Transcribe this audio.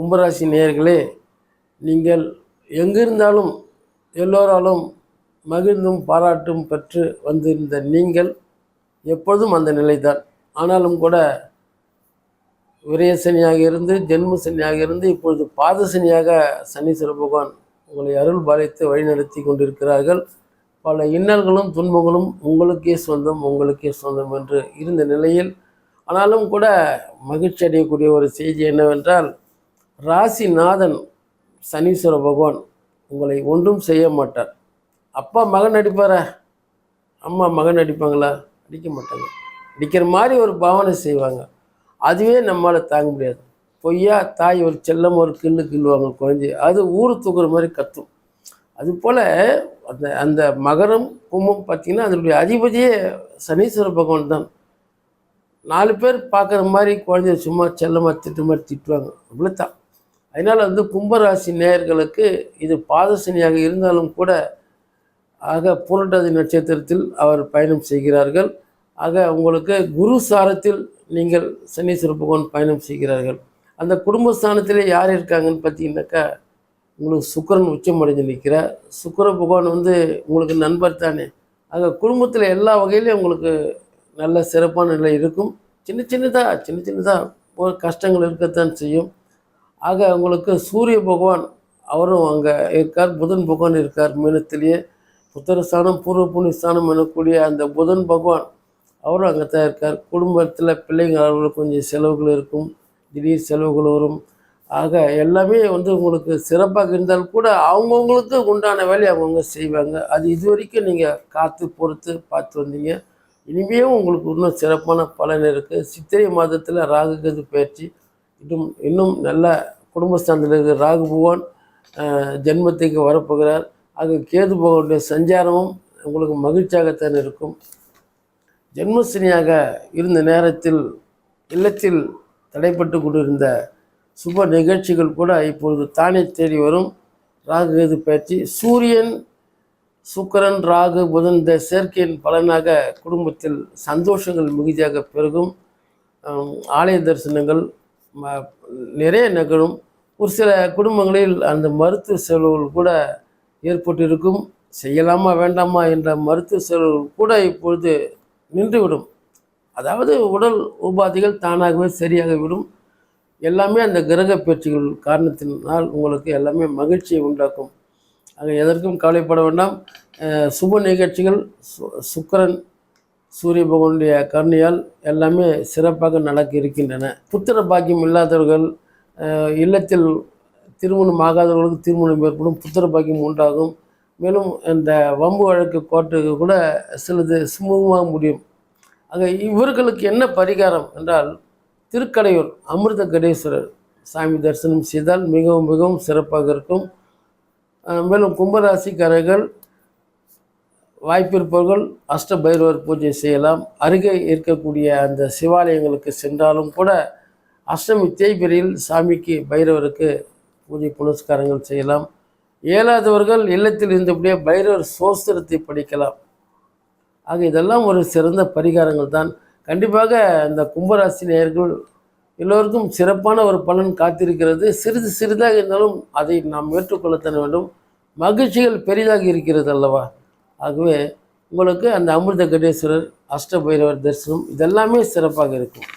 கும்பராசி நேயர்களே நீங்கள் எங்கிருந்தாலும் எல்லோராலும் மகிழ்ந்தும் பாராட்டும் பெற்று வந்திருந்த நீங்கள் எப்பொழுதும் அந்த நிலைதான். ஆனாலும் கூட விரயசனியாக இருந்து ஜென்ம சனியாக இருந்து இப்பொழுது பாத சனியாக சனீஸ்வர பகவான் உங்களை அருள் பாலித்து வழிநடத்தி கொண்டிருக்கிறார்கள். பல இன்னல்களும் துன்பங்களும் உங்களுக்கே சொந்தம் உங்களுக்கே சொந்தம் என்று இருந்த நிலையில் ஆனாலும் கூட மகிழ்ச்சி அடையக்கூடிய ஒரு செய்தி என்னவென்றால் ராசிநாதன் சனீஸ்வர பகவான் உங்களை ஒன்றும் செய்ய மாட்டார். அப்பா மகன் அடிப்பாரா அம்மா மகன் அடிப்பாங்களா அடிக்க மாட்டாங்க. அடிக்கிற மாதிரி ஒரு பாவனை செய்வாங்க. அதுவே நம்மளால் தாங்க முடியாது. பொய்யா தாய் ஒரு செல்லம் ஒரு கில்லு கில்லுவாங்க குழந்தை. அது ஊர் தூக்குற மாதிரி கத்தும். அதுபோல் அந்த அந்த மகரம் கும்பம் பார்த்திங்கன்னா அதனுடைய அதிபதியே சனீஸ்வர பகவான் தான். நாலு பேர் பார்க்குற மாதிரி குழந்தைய சும்மா செல்லமாக திட்டு மாதிரி திட்டுவாங்க. அப்படித்தான். அதனால் வந்து கும்பராசி நேயர்களுக்கு இது பாதசனியாக இருந்தாலும் கூட ஆக புரட்டாதி நட்சத்திரத்தில் அவர் பயணம் செய்கிறார்கள். ஆக உங்களுக்கு குரு சாரத்தில் நீங்கள் சனீஸ்வர பகவான் பயணம் செய்கிறார்கள். அந்த குடும்பஸ்தானத்திலே யார் இருக்காங்கன்னு பார்த்தீங்கன்னாக்கா உங்களுக்கு சுக்கரன் உச்சம் அடைஞ்சு நிற்கிறார். சுக்கர பகவான் வந்து உங்களுக்கு நண்பர் தானே. ஆக குடும்பத்தில் எல்லா வகையிலையும் உங்களுக்கு நல்ல சிறப்பான நிலை இருக்கும். சின்ன சின்னதாக சின்ன சின்னதாக ஒரு கஷ்டங்கள் இருக்கத்தான் செய்யும். ஆக உங்களுக்கு சூரிய பகவான் அவரும் அங்கே இருக்கார் புதன் பகவான் இருக்கார் மீனத்திலேயே. புத்திரஸ்தானம் பூர்வ புண்ணியஸ்தானம் எனக்கூடிய அந்த புதன் பகவான் அவரும் அங்கே தான் இருக்கார். குடும்பத்தில் பிள்ளைங்க அவர்களுக்கு கொஞ்சம் செலவுகள் இருக்கும் திடீர் செலவுகள் வரும். ஆக எல்லாமே வந்து உங்களுக்கு சிறப்பாக இருந்தால் கூட அவங்கவுங்களுக்கு உண்டான வேலையை அவங்கவுங்க செய்வாங்க. அது இது வரைக்கும் நீங்கள் காத்து பொறுத்து பார்த்து வந்தீங்க. இனிமேவும் உங்களுக்கு இன்னும் சிறப்பான பலன் இருக்குது சித்திரை மாதத்தில் ராகுகது பயிற்சி இன்னும் இன்னும் நல்ல குடும்பஸ்தானத்தில் இருக்கிற ராகு பகவான் ஜென்மத்துக்கு வரப்போகிறார். அது கேது பகவானுடைய சஞ்சாரமும் உங்களுக்கு மகிழ்ச்சியாகத்தான் இருக்கும். ஜென்மசனியாக இருந்த நேரத்தில் இல்லத்தில் தடைப்பட்டு கொண்டிருந்த சுப நிகழ்ச்சிகள் கூட இப்பொழுது தானே தேடி வரும். ராகு கேது பயிற்சி சூரியன் சுக்கிரன் ராகு புதன் இந்த சேர்க்கையின் பலனாக குடும்பத்தில் சந்தோஷங்கள் மிகுதியாக பெருகும். ஆலய தரிசனங்கள் நிறைய நிகழும். ஒரு சில குடும்பங்களில் அந்த மருத்துவ செலவுகள் கூட ஏற்பட்டிருக்கும். செய்யலாமா வேண்டாமா என்ற மருத்துவ செலவுகள் கூட இப்பொழுது நின்றுவிடும். அதாவது உடல் உபாதைகள் தானாகவே சரியாக விடும். எல்லாமே அந்த கிரக பேச்சுகள் காரணத்தினால் உங்களுக்கு எல்லாமே மகிழ்ச்சியை உண்டாக்கும். ஆக எதற்கும் கவலைப்பட வேண்டாம். சுப நிகழ்ச்சிகள் சு- சுக்கரன் சூரிய பகவானுடைய கருணையால் எல்லாமே சிறப்பாக நடக்க இருக்கின்றன. புத்திர பாக்கியம் இல்லாதவர்கள் இல்லத்தில் திருமணம் ஆகாதவர்களுக்கு திருமணம் ஏற்படும் புத்திர பாக்கியம் உண்டாகும். மேலும் இந்த வம்பு வழக்கு கோட்டுக்கு கூட சிலது சுமூகமாக முடியும். ஆக இவர்களுக்கு என்ன பரிகாரம் என்றால் திருக்கடையூர் அமிர்த கடேஸ்வரர் சாமி தரிசனம் செய்தால் மிகவும் மிகவும் சிறப்பாக இருக்கும். மேலும் கும்பராசிக்காரர்கள் வாய்ப்பிருப்பவர்கள் அஷ்ட பைரவர் பூஜை செய்யலாம். அருகே இருக்கக்கூடிய அந்த சிவாலயங்களுக்கு சென்றாலும் கூட அஷ்டமி தேய்பிரையில் சாமிக்கு பைரவருக்கு பூஜை புனஸ்காரங்கள் செய்யலாம். இயலாதவர்கள் இல்லத்தில் இருந்தபடியே பைரவர் சோஸ்திரத்தை படிக்கலாம். ஆக இதெல்லாம் ஒரு சிறந்த பரிகாரங்கள் தான். கண்டிப்பாக இந்த கும்பராசி நேயர்கள் எல்லோருக்கும் சிறப்பான ஒரு பலன் காத்திருக்கிறது. சிறிது சிறிதாக இருந்தாலும் அதை நாம் ஏற்றுக்கொள்ளத்தன வேண்டும். மகிழ்ச்சிகள் பெரிதாக இருக்கிறது அல்லவா? ஆகவே உங்களுக்கு அந்த அமிர்த கடேஸ்வரர் அஷ்டபைரவர் தரிசனம் இதெல்லாமே சிறப்பாக இருக்கும்.